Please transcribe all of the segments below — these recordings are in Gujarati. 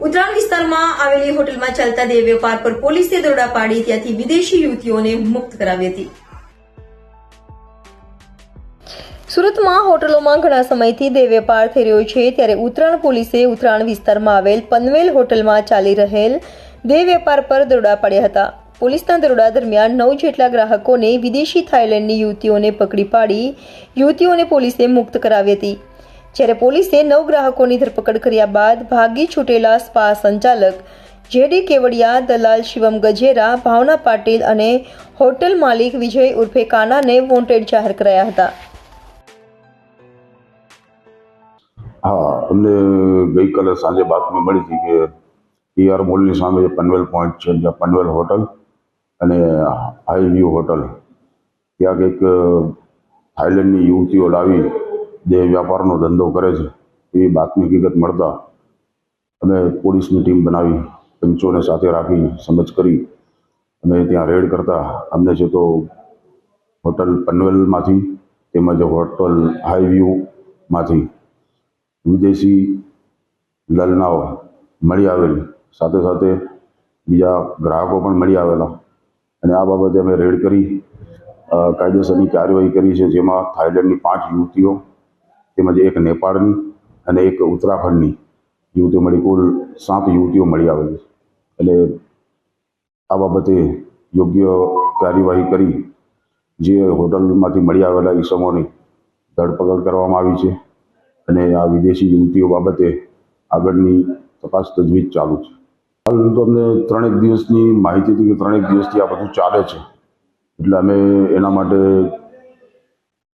ઉત્તરાયણ વિસ્તારમાં આવેલી હોટલમાં ચાલતા દેહ વેપાર પર પોલીસે દરોડા પાડી ત્યાંથી વિદેશી યુવતીઓને મુક્ત કરાવી હતી. સુરતમાં હોટલોમાં ઘણા સમયથી દેહ વેપાર થઈ રહ્યો છે, ત્યારે ઉત્તરાયણ પોલીસે ઉત્તરાયણ વિસ્તારમાં આવેલ પનવેલ હોટલમાં ચાલી રહેલ દેહ વેપાર પર દરોડા પાડ્યા હતા. પોલીસના દરોડા દરમિયાન નવ જેટલા ગ્રાહકોને વિદેશી થાઇલેન્ડની યુવતીઓને પકડી પાડી યુવતીઓને પોલીસે મુક્ત કરાવી હતી. જ્યારે પોલીસે નવ ગ્રાહકોની ધરપકડ કર્યા બાદ ભાગી છૂટેલા સ્પા સંચાલક જેડી કેવડિયા, દલાલ શિવમ ગજેરા, ભાવના પાટીલ અને હોટેલ માલિક વિજય ઉર્ફે કાનાને વોન્ટેડ જાહેર કરાયા હતા. હા, અમને ગઈકાલે સાંજે બાતમી મળી હતી કે પીઆર મોલની સામે પનવેલ પોઈન્ટ છે, જ્યાં પનવેલ હોટલ અને હાઈ વ્યૂ હોટલ ત્યાં કંઈક થાઈલેન્ડની યુવતીઓ લાવી દેહ વ્યાપારનો ધંધો કરે છે. એવી બાતમી હકીકત મળતા અમે પોલીસની ટીમ બનાવી, પંચોને સાથે રાખી, સમજ કરી અમે ત્યાં રેડ કરતા. અમને છે તો હોટલ પનવેલમાંથી, તેમજ હોટલ હાઈ વ્યૂમાંથી વિદેશી લલનાઓ મળી આવેલી. સાથે સાથે બીજા ગ્રાહકો પણ મળી આવેલા. અને આ બાબતે અમે રેડ કરી કાયદેસરની કાર્યવાહી કરી છે, જેમાં થાઈલેન્ડની પાંચ યુવતીઓ, તેમજ એક નેપાળની અને એક ઉત્તરાખંડની યુવતીઓ મળી, કુલ સાત યુવતીઓ મળી આવેલી છે. એટલે આ બાબતે યોગ્ય કાર્યવાહી કરી, જે હોટલમાંથી મળી આવેલા ઈસમોની ધરપકડ કરવામાં આવી છે અને આ વિદેશી યુવતીઓ બાબતે આગળની તપાસ તજવીજ ચાલુ છે. હાલ તો ત્રણેક દિવસની માહિતી હતી કે ત્રણેક દિવસથી આ બધું ચાલે છે. એટલે અમે એના માટે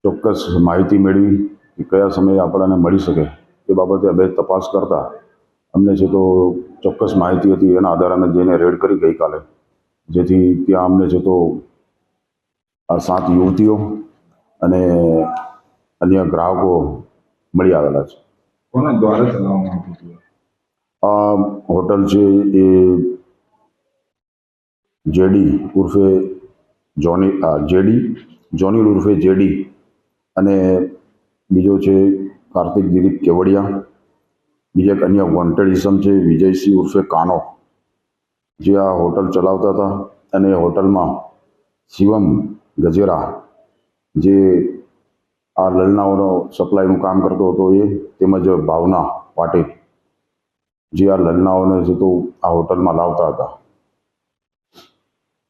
ચોક્કસ માહિતી મેળવી કે કયા સમયે આપણને મળી શકે એ બાબતે અમે તપાસ કરતા. અમને છે તો ચોક્કસ માહિતી હતી એના આધારે અમે જઈને રેડ કરી ગઈકાલે. જેથી ત્યાં અમને છે તો આ સાત યુવતીઓ અને અન્ય ગ્રાહકો મળી આવેલા છે. કોના દ્વારા ચલાવવામાં આવતું હતું? આ હોટલ છે એ જેડી ઉર્ફે જોની, આ જેડી, જોની ઉર્ફે જેડી અને બીજો છે કાર્તિક દિલીપ કેવડિયા. બીજા એક અન્ય વોન્ટેડ ઇસમ છે વિજયસિંહ ઉર્ફે કાનો. જે આ હોટલ ચલાવતા હતા અને એ હોટલમાં શિવમ ગજેરા જે આ લલનાઓનો સપ્લાયનું કામ કરતો હતો એ તેમજ ભાવના પાટીલ. જે આ લલનાઓને છે તો આ હોટલમાં લાવતા હતા.